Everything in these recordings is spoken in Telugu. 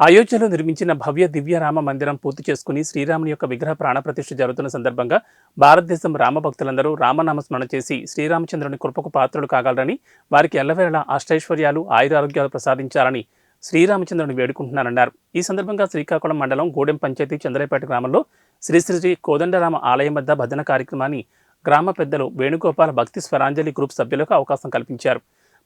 అయోధ్యలో నిర్మించిన భవ్య దివ్య రామ మందిరం పూర్తి చేసుకుని శ్రీరాముని యొక్క విగ్రహ ప్రాణప్రతిష్ఠ జరుగుతున్న సందర్భంగా భారతదేశం రామభక్తులందరూ రామనామస్మరణ చేసి శ్రీరామచంద్రుని కృపకు పాత్రలు కాగలరని వారికి ఎల్లవేళలా అష్టైశ్వర్యాలు ఆయురారోగ్యాలు ప్రసాదించాలని శ్రీరామచంద్రుని వేడుకుంటున్నారన్నారు ఈ సందర్భంగా శ్రీకాకుళం మండలం గూడెం పంచాయతీ చంద్రపేట గ్రామంలో శ్రీ శ్రీ శ్రీ కోదండరామ ఆలయం వద్ద భజన కార్యక్రమాన్ని గ్రామ పెద్దలు వేణుగోపాల భక్తి స్వరాంజలి గ్రూప్ సభ్యులకు అవకాశం కల్పించారు.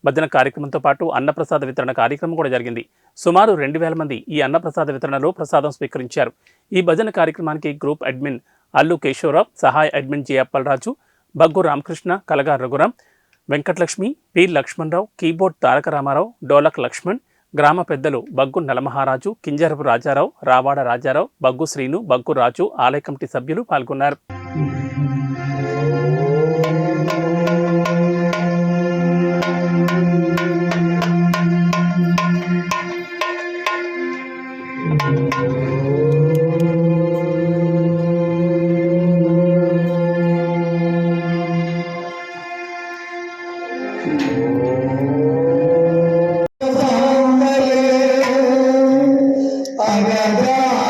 భజన కార్యక్రమంతో పాటు అన్నప్రసాద వితరణ కార్యక్రమం కూడా జరిగింది. సుమారు రెండు వేల మంది ఈ అన్నప్రసాద వితరణలో ప్రసాదం స్వీకరించారు. ఈ భజన కార్యక్రమానికి గ్రూప్ అడ్మిన్ అల్లు కేశవరావు సహాయ admin J Appalaraju Baggu Ramakrishna Kalaga Raghuram Venkatalakshmi P Lakshmanarao keyboard Taraka Ramarao dholak Lakshman గ్రామ పెద్దలు బగ్గు నలమహారాజు కింజరపు రాజారావు రావాడ రాజారావు బగ్గు శ్రీను బగ్గు రాజు ఆలయ కమిటీ సభ్యులు పాల్గొన్నారు. Agradável.